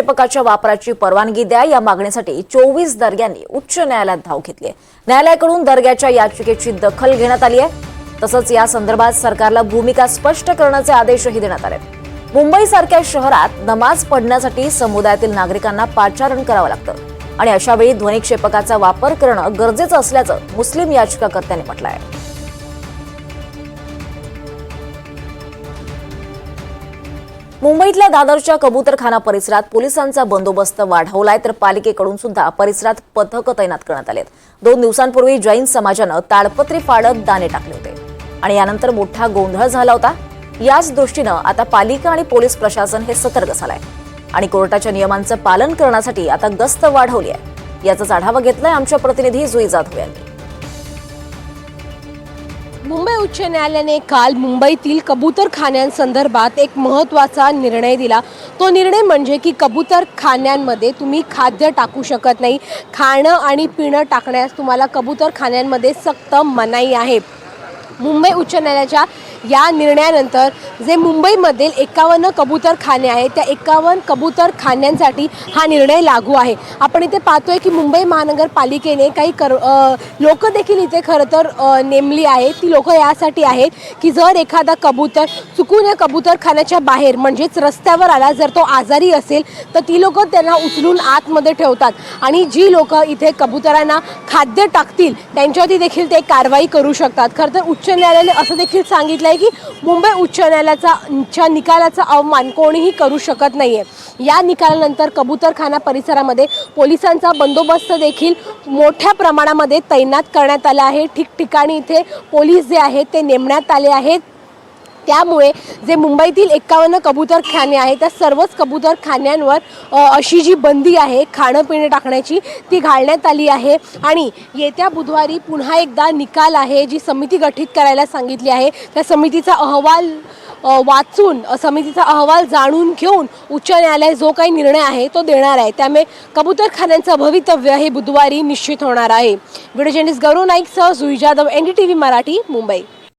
ध्वनिक्षेपकाच्या वापराची परवानगी द्या या मागणीसाठी चोवीस दर्ग्यांनी उच्च न्यायालयात धाव घेतली आहे. न्यायालयाकडून दर्ग्याच्या याचिकेची दखल घेण्यात आली आहे. तसंच या संदर्भात सरकारला भूमिका स्पष्ट करण्याचे आदेशही देण्यात आले मुंबईसारख्या शहरात नमाज पढण्यासाठी समुदायातील नागरिकांना पाचारण करावं लागतं. आणि अशावेळी ध्वनिक्षेपकाचा वापर करणं गरजेचं असल्याचं मुस्लिम याचिकाकर्त्यांनी म्हटलं आहे. मुंबईतल्या दादरच्या कबूतरखाना परिसरात पोलिसांचा बंदोबस्त वाढवलाय तर पालिकेकडून सुद्धा परिसरात पथकं तैनात करण्यात आलेत. दोन दिवसांपूर्वी जैन समाजानं ताडपत्री फाडत दाणे टाकले होते. आणि यानंतर मोठा गोंधळ झाला होता. याच दृष्टीनं आता पालिका आणि पोलीस प्रशासन हे सतर्क झालंय. आणि कोर्टाच्या नियमांचं पालन करण्यासाठी आता गस्त वाढवली आहे. याचाच आढावा घेतलाय आमच्या प्रतिनिधी जुई जाधव यांनी. मुंबई उच्च न्यायालयाने काल मुंबईतील कबूतरखान्यांसंदर्भात एक महत्त्वाचा निर्णय दिला. तो निर्णय म्हणजे की कबूतरखान्यांमध्ये तुम्ही खाद्य टाकू शकत नाही. खाणं आणि पिणं टाकण्यास तुम्हाला कबूतरखान्यांमध्ये सक्त मनाई आहे. मुंबई उच्च न्यायालयाच्या या निर्णयानंतर जे मुंबईमधील एकावन्न कबूतरखाने आहेत त्या एकावन्न कबूतरखान्यांसाठी हा निर्णय लागू आहे. आपण इथे पाहतोय की मुंबई महानगरपालिकेने काही कर लोक देखील इथे खरं तर नेमली आहेत. ती लोक यासाठी आहेत की जर एखादा कबूतर चुकून या कबूतरखान्याच्या बाहेर म्हणजेच रस्त्यावर आला जर तो आजारी असेल तर ती लोक त्यांना उचलून आतमध्ये ठेवतात. आणि जी लोक इथे कबुतरांना खाद्य टाकतील त्यांच्यावरती देखील ते कारवाई करू शकतात. खरं तर उच्च न्यायालयाने असं देखील सांगितलं आहे की मुंबई उच्च न्यायालयाचा च्या निकालाचा अवमान कोणीही करू शकत नाही आहे या निकालानंतर कबूतरखाना परिसरामध्ये पोलिसांचा बंदोबस्त देखील मोठ्या प्रमाणामध्ये तैनात करण्यात आला आहे. ठिकठिकाणी इथे पोलीस जे आहेत ते नेमण्यात आले आहेत. त्यामुळे जे मुंबईतील एकावन्न कबूतरखाने आहेत त्या सर्वच कबूतरखान्यांवर अशी जी बंदी आहे खाणं पिणं टाकण्याची ती घालण्यात आली आहे. आणि येत्या बुधवारी पुन्हा एकदा निकाल आहे जी समिती गठीत करायला सांगितली आहे त्या समितीचा अहवाल वाचून समितीचा अहवाल जाणून घेऊन उच्च न्यायालय जो काही निर्णय आहे तो देणार आहे. त्यामुळे कबूतरखान्यांचं भवितव्य हे बुधवारी निश्चित होणार आहे. Video journalist Gaurav नाईकसह Jui Jadhav N D T V Marathi Mumbai.